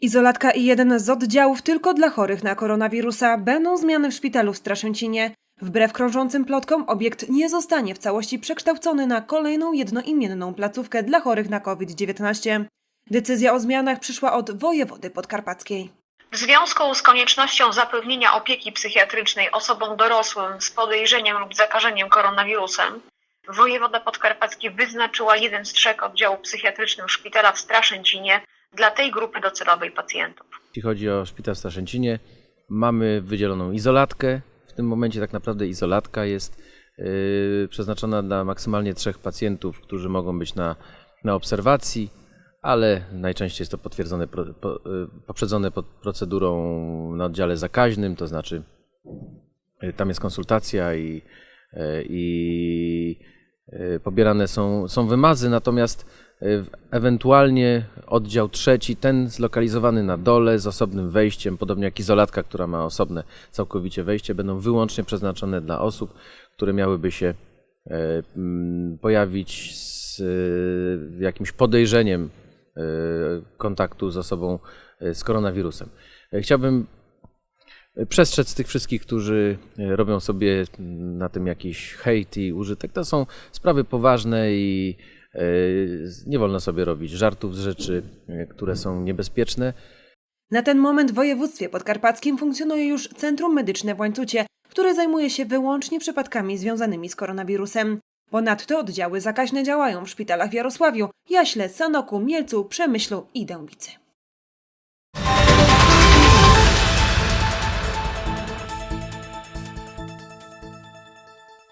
Izolatka i jeden z oddziałów tylko dla chorych na koronawirusa będą zmiany w szpitalu w Straszęcinie. Wbrew krążącym plotkom, obiekt nie zostanie w całości przekształcony na kolejną jednoimienną placówkę dla chorych na COVID-19. Decyzja o zmianach przyszła od wojewody podkarpackiej. W związku z koniecznością zapewnienia opieki psychiatrycznej osobom dorosłym z podejrzeniem lub zakażeniem koronawirusem, wojewoda podkarpacki wyznaczyła jeden z trzech oddziałów psychiatrycznych szpitala w Straszęcinie dla tej grupy docelowej pacjentów. Jeśli chodzi o szpital w Staszęcinie, mamy wydzieloną izolatkę. W tym momencie tak naprawdę izolatka jest yy, przeznaczona dla maksymalnie trzech pacjentów, którzy mogą być na, na obserwacji, ale najczęściej jest to potwierdzone, po, yy, poprzedzone pod procedurą na oddziale zakaźnym, to znaczy yy, tam jest konsultacja i, yy, i yy, pobierane są, są wymazy, natomiast ewentualnie oddział trzeci, ten zlokalizowany na dole z osobnym wejściem, podobnie jak izolatka, która ma osobne całkowicie wejście, będą wyłącznie przeznaczone dla osób, które miałyby się e, mm, pojawić z e, jakimś podejrzeniem e, kontaktu z osobą z koronawirusem. Chciałbym przestrzec tych wszystkich, którzy robią sobie mm, na tym jakiś hejt i użytek. To są sprawy poważne i nie wolno sobie robić żartów z rzeczy, e, które są niebezpieczne. Na ten moment w województwie podkarpackim funkcjonuje już Centrum Medyczne w Łańcucie, które zajmuje się wyłącznie przypadkami związanymi z koronawirusem. Ponadto oddziały zakaźne działają w szpitalach w Jarosławiu, Jaśle, Sanoku, Mielcu, Przemyślu i Dębicy.